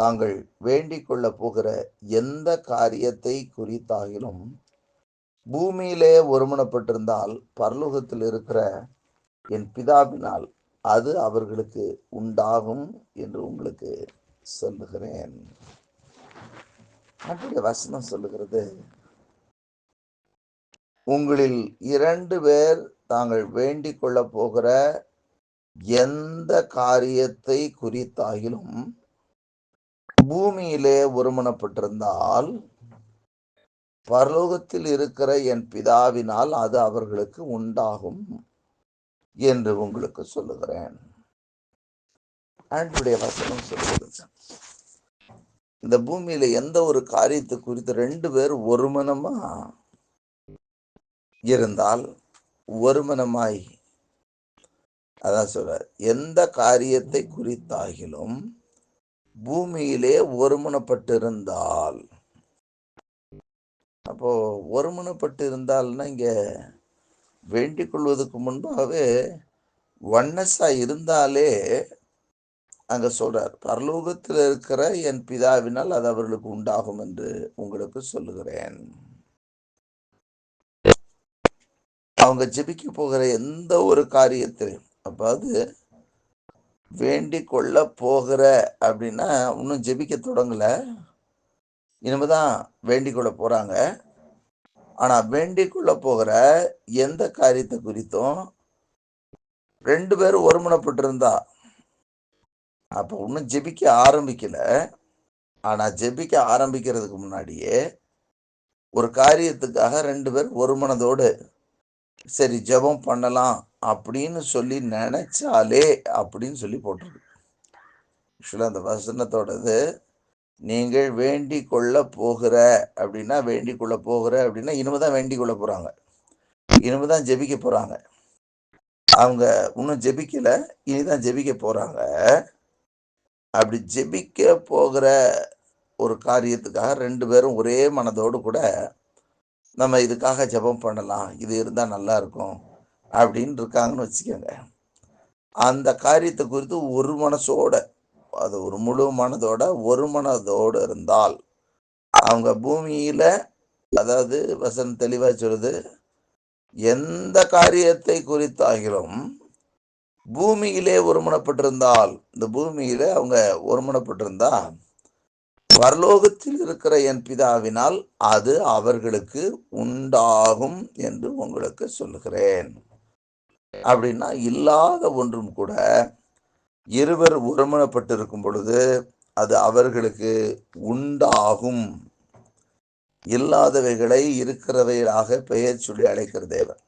தாங்கள் வேண்டிக் கொள்ள போகிற எந்த காரியத்தை குறித்தாகிலும் பூமியிலே ஒருமனப்பட்டிருந்தால் பரலோகத்தில் இருக்கிற என் பிதாவினால் அது அவர்களுக்கு உண்டாகும் என்று உங்களுக்கு சொல்லுகிறேன். அப்படி வசனம் சொல்லுகிறது. உங்களில் இரண்டு பேர் தாங்கள் வேண்டிக் கொள்ள போகிற எந்த காரியத்தை குறித்தாகிலும் பூமியிலே ஒருமனப்பட்டிருந்தால் பரலோகத்தில் இருக்கிற என் பிதாவினால் அது அவர்களுக்கு உண்டாகும் என்று உங்களுக்கு சொல்லுகிறேன். ஆண்டுடைய வசனம் சொல்லுகிறது. இந்த பூமியில எந்த ஒரு காரியத்தை குறித்து ரெண்டு பேர் ஒருமனமா இருந்தால் ஒருமனமாய் அதான் சொல்ற எந்த காரியத்தை குறித்தாகிலும் பூமியிலே ஒருமுனப்பட்டிருந்தால். அப்போ ஒருமுனப்பட்டு இருந்தால்னா இங்க வேண்டிக் கொள்வதற்கு முன்பாகவே ஒன்னஸா இருந்தாலே அங்க சொல்றார் பரலோகத்தில் இருக்கிற என் பிதாவினால் அது அவர்களுக்கு உண்டாகும் என்று உங்களுக்கு சொல்லுகிறேன். அவங்க ஜெபிக்க போகிற எந்த ஒரு காரியத்திலையும் அப்பாவது வேண்டிக் கொள்ள போகிற அப்படின்னா இன்னும் ஜெபிக்க தொடங்கல. இனிமேதான் வேண்டிக் கொள்ள போகிறாங்க ஆனால் வேண்டிக் கொள்ள போகிற எந்த காரியத்தை குறித்தும் ரெண்டு பேரும் ஒருமுனப்பட்டிருந்தா அப்போ இன்னும் ஜெபிக்க ஆரம்பிக்கல. ஆனால் ஜெபிக்க ஆரம்பிக்கிறதுக்கு முன்னாடியே ஒரு காரியத்துக்காக ரெண்டு பேர் ஒரு மனதோடு சரி ஜெபம் பண்ணலாம் அப்படின்னு சொல்லி நினைச்சாலே அப்படின்னு சொல்லி போட்டிருக்கு. ஆக்சுவலாக அந்த வசனத்தோடது நீங்கள் வேண்டி கொள்ள போகிற அப்படின்னா வேண்டி கொள்ள போகிற அப்படின்னா இனிமேதான் வேண்டி கொள்ள இனிமு தான் ஜெபிக்க போகிறாங்க அவங்க இன்னும் ஜெபிக்கலை இனிதான் ஜெபிக்க போகிறாங்க அப்படி ஜெபிக்க போகிற ஒரு காரியத்துக்காக ரெண்டு பேரும் ஒரே மனதோடு கூட நம்ம இதுக்காக ஜெபம் பண்ணலாம். இது இருந்தால் நல்லா இருக்கும். அப்படின்னு இருக்காங்கன்னு வச்சுக்கோங்க. அந்த காரியத்தை குறித்து ஒரு மனசோட அது ஒரு முழு மனதோட ஒரு மனதோடு இருந்தால் அவங்க பூமியில் அதாவது வசனம் தெளிவாக சொல்லுது எந்த காரியத்தை குறித்தாகிலும் பூமியிலே ஒருமனப்பட்டிருந்தால் இந்த பூமியில அவங்க ஒருமனப்பட்டிருந்தா பரலோகத்தில் இருக்கிற என் பிதாவினால் அது அவர்களுக்கு உண்டாகும் என்று உங்களுக்கு சொல்லுகிறேன். அப்படின்னா இல்லாத ஒன்றும் கூட இருவர் ஒருமனப்பட்டிருக்கும் பொழுது அது அவர்களுக்கு உண்டாகும். இல்லாதவைகளை இருக்கிறவைகளாக பெயர் சொல்லி அழைக்கிற தேவன்.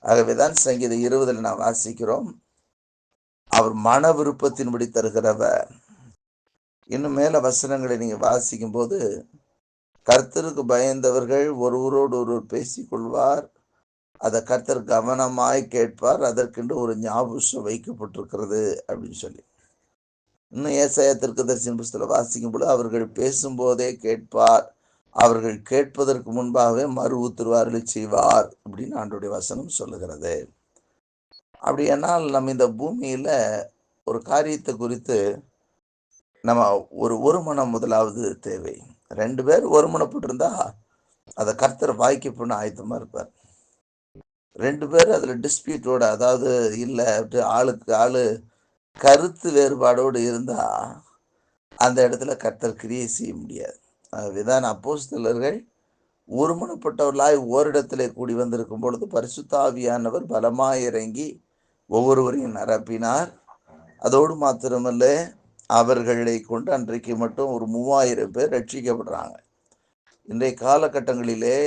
ஆகவேதான் சங்கீதம் இருபதில் நாம் வாசிக்கிறோம். அவர் மன விருப்பத்தின்படி தருகிறவர். இன்னும் மேல வசனங்களை நீங்க வாசிக்கும் போது கர்த்தருக்கு பயந்தவர்கள் ஒருவரோடு ஒருவர் பேசிக்கொள்வார். அதை கர்த்தர் கவனமாய் கேட்பார். அதற்கென்று ஒரு ஞாபகம் வைக்கப்பட்டிருக்கிறது அப்படின்னு சொல்லி. இன்னும் ஏசாயத்திற்கு தரிசன புஸ்தகம் வாசிக்கும் பொழுது அவர்கள் பேசும்போதே கேட்பார். அவர்கள் கேட்பதற்கு முன்பாகவே மறு உத்தரவாறு செய்வார் அப்படின்னு ஆண்டுடைய வசனம் சொல்லுகிறது. அப்படியானால் நம்ம இந்த பூமியில் ஒரு காரியத்தை குறித்து நம்ம ஒரு ஒரு மனம் முதலாவது தேவை. ரெண்டு பேர் ஒரு மனப்பட்டிருந்தா அதை கர்த்தர் வாய்க்கு பண்ண ஆயத்தமாக இருப்பார். ரெண்டு பேர் அதில் டிஸ்பியூட்டோட அதாவது இல்லை அப்படி ஆளுக்கு ஆள் கருத்து வேறுபாடோடு இருந்தால் அந்த இடத்துல கர்த்தர் கிரியை செய்ய முடியாது. அதுதான் அப்போஸ்தலர்கள் ஒருமனப்பட்டவர்களாய் ஓரிடத்திலே கூடி வந்திருக்கும் பொழுது பரிசுத்தாவியானவர் பலமாக இறங்கி ஒவ்வொருவரையும் நிரப்பினார். அதோடு மாத்திரமல்ல அவர்களை கொண்டு அன்றைக்கு மட்டும் ஒரு மூவாயிரம் பேர் ரட்சிக்கப்படுறாங்க. இன்றைய காலகட்டங்களிலே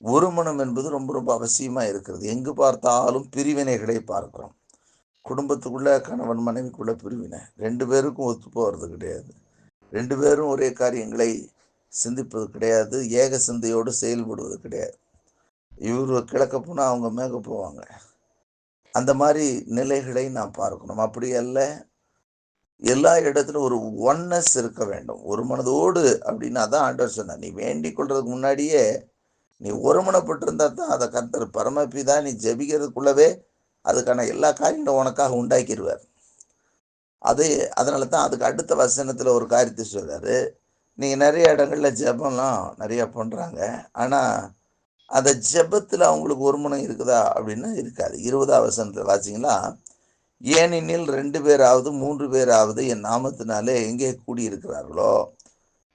ஒருமணம் என்பது ரொம்ப ரொம்ப அவசியமாக இருக்கிறது. எங்கு பார்த்தாலும் பிரிவினைகளை பார்க்கிறோம். குடும்பத்துக்குள்ளே கணவன் மனைவிக்குள்ளே பிரிவினை. ரெண்டு பேருக்கும் ஒத்து போகிறது கிடையாது. ரெண்டு பேரும் ஒரே காரியங்களை சிந்திப்பது கிடையாது. ஏக சிந்தையோடு செயல்படுவது கிடையாது. இவர் கிழக்க போனால் அவங்க மேக போவாங்க. அந்த மாதிரி நிலைகளை நாம் பார்க்கணும். அப்படி அல்ல. எல்லா இடத்துலையும் ஒரு ஒன்னஸ் இருக்க வேண்டும். ஒரு மனதோடு அப்படின்னா தான் ஆண்டவர் சொன்னார். நீ வேண்டிக் கொள்றதுக்கு முன்னாடியே நீ ஒருமனப்பட்டிருந்தா தான் அதை கர்த்தர் பரமபிதா நீ ஜபிக்கிறதுக்குள்ளவே அதுக்கான எல்லா காரியங்களும் உனக்காக உண்டாக்கிடுவார். அது அதனால தான் அதுக்கு அடுத்த வசனத்தில் ஒரு காரியத்தை சொல்கிறாரு நீங்கள் நிறைய இடங்களில் ஜெபம்லாம் நிறையா பண்ணுறாங்க ஆனால் அந்த ஜெபத்தில் அவங்களுக்கு ஒரு மனம் இருக்குதா அப்படின்னா இருக்காது. இருபதாம் வசனத்தில் வாசிங்களா? ஏனெனில் ரெண்டு பேராவது மூன்று பேராவது என் நாமத்தினாலே எங்கே கூடியிருக்கிறார்களோ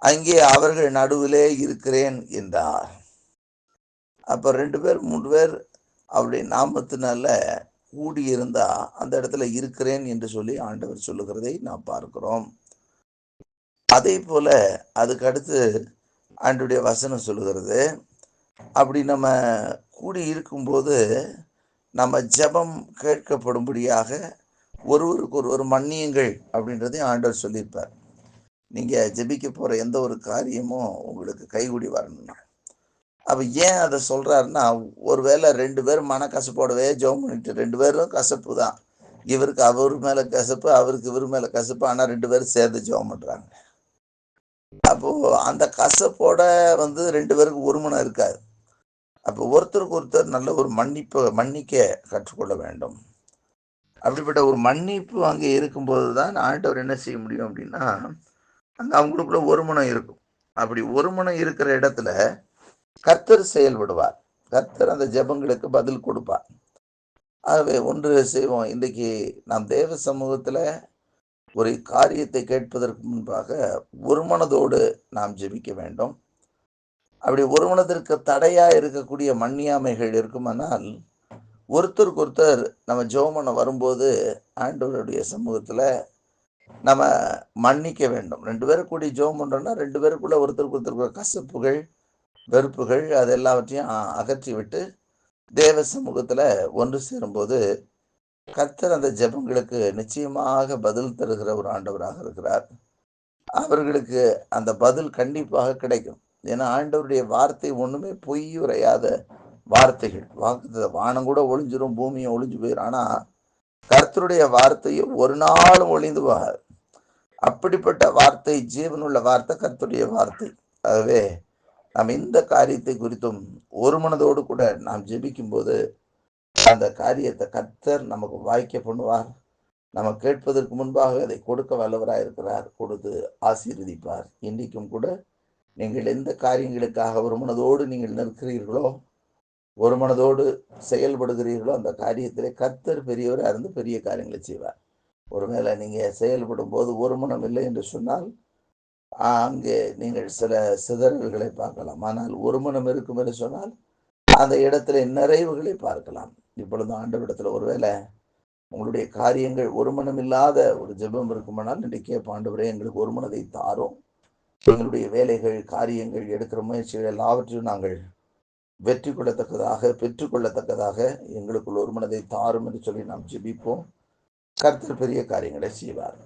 அங்கே அவர்கள் நடுவிலே இருக்கிறேன் என்றார். அப்போ ரெண்டு பேர் மூன்று பேர் அவருடைய நாமத்தினால கூடியிருந்தா அந்த இடத்துல இருக்கிறேன் என்று சொல்லி ஆண்டவர் சொல்லுகிறதை நாம் பார்க்கிறோம். அதே போல அதுக்கு அடுத்து ஆண்டுடைய வசனம் சொல்லுகிறது. அப்படி நம்ம கூடி இருக்கும்போது நம்ம ஜெபம் கேட்கப்படும்படியாக ஒருவருக்கு ஒருவர் மன்னியுங்கள் அப்படின்றதையும் ஆண்டவர் சொல்லியிருப்பார். நீங்கள் ஜெபிக்க போகிற எந்த ஒரு காரியமும் உங்களுக்கு கைகூடி வரணும்னா. அப்போ ஏன் அதை சொல்கிறாருன்னா ஒருவேளை ரெண்டு பேரும் மனக்கசப்போடவே ஜோம் பண்ணிட்டு ரெண்டு பேரும் கசப்பு தான் இவருக்கு அவர் மேலே கசப்பு அவருக்கு இவர் மேலே கசப்பு ஆனால் ரெண்டு பேரும் சேர்ந்து ஜோம் பண்ணுறாங்க அப்போது அந்த கசப்போட வந்து ரெண்டு பேருக்கு ஒருமனம் இருக்காது. அப்போ ஒருத்தருக்கு ஒருத்தர் நல்ல ஒரு மன்னிப்பு மன்னிக்க கற்றுக்கொள்ள வேண்டும். அப்படிப்பட்ட ஒரு மன்னிப்பு அங்கே இருக்கும்போது தான் ஆண்டவர் என்ன செய்ய முடியும் அப்படின்னா அங்கே அவங்களுக்குள்ள ஒருமனம் இருக்கும். அப்படி ஒருமனம் இருக்கிற இடத்துல கர்த்தர் செயல்படுவார். கர்த்தர் அந்த ஜெபங்களுக்கு பதில் கொடுப்பார். ஆகவே ஒன்று செய்வோம். இன்றைக்கு நாம் தேவ சமூகத்தில் ஒரு காரியத்தை கேட்பதற்கு முன்பாக ஒருமனதோடு நாம் ஜெபிக்க வேண்டும். அப்படி ஒருமனத்திற்கு தடையாக இருக்கக்கூடிய மண்ணியாமைகள் இருக்குமானால் ஒருத்தருக்கு ஒருத்தர் நம்ம ஜோமனை வரும்போது ஆண்டவருடைய சமூகத்தில் நம்ம மன்னிக்க வேண்டும். ரெண்டு பேரும் கூடி ஜோம் பண்ணுறோம்னா ரெண்டு பேருக்குள்ள ஒருத்தருக்கு ஒருத்தருக்கு கசப்புகள் வெறுப்புகள் அது எல்லாவற்றையும் அகற்றி விட்டு தேவ சமூகத்தில் ஒன்று சேரும்போது கர்த்தர் அந்த ஜெபங்களுக்கு நிச்சயமாக பதில் தருகிற ஒரு ஆண்டவராக இருக்கிறார். அவர்களுக்கு அந்த பதில் கண்டிப்பாக கிடைக்கும். ஏன்னா ஆண்டவருடைய வார்த்தை ஒன்றுமே பொய் உரையாத வார்த்தைகள். வாக்கு வானம் கூட ஒளிஞ்சிரும் பூமியும் ஒளிஞ்சு போயிடும் ஆனால் கர்த்தருடைய வார்த்தையும் ஒரு நாளும் ஒளிந்து போகாது. அப்படிப்பட்ட வார்த்தை ஜீவனுள்ள வார்த்தை கர்த்தருடைய வார்த்தை. ஆகவே நாம் இந்த காரியத்தை குறித்தும் ஒரு மனதோடு கூட நாம் ஜெபிக்கும் போது அந்த காரியத்தை கர்த்தர் நமக்கு வாய்க்க பண்ணுவார். நம்ம கேட்பதற்கு முன்பாக அதை கொடுக்க வல்லவராக இருக்கிறார். கொடுத்து ஆசீர்வதிப்பார். இன்றைக்கும் கூட நீங்கள் எந்த காரியங்களுக்காக ஒரு மனதோடு நீங்கள் நிற்கிறீர்களோ ஒரு மனதோடு செயல்படுகிறீர்களோ அந்த காரியத்திலே கர்த்தர் பெரியவராக இருந்து பெரிய காரியங்களை செய்வார். ஒருவேளை நீங்கள் செயல்படும் போது ஒரு மனம் இல்லை என்று சொன்னால் அங்கே நீங்கள் சில சிதறல்களை பார்க்கலாம். ஆனால் ஒரு மனம் இருக்கும் என்று சொன்னால் அந்த இடத்துல நிறைவுகளை பார்க்கலாம். இப்பொழுது ஆண்டவரிடத்துல ஒருவேளை உங்களுடைய காரியங்கள் ஒரு மனம் இல்லாத ஒரு ஜெபம் இருக்குமானால் இன்றைக்கே பாண்டவரே எங்களுக்கு ஒரு மனதை தாரும். எங்களுடைய வேலைகள் காரியங்கள் எடுக்கிற முயற்சிகள் எல்லாவற்றையும் நாங்கள் வெற்றி கொள்ளத்தக்கதாக பெற்றுக்கொள்ளத்தக்கதாக எங்களுக்குள் ஒரு மனதை தாரும் என்று சொல்லி நாம் ஜெபிப்போம். கர்த்தர் பெரிய காரியங்களை செய்வார்.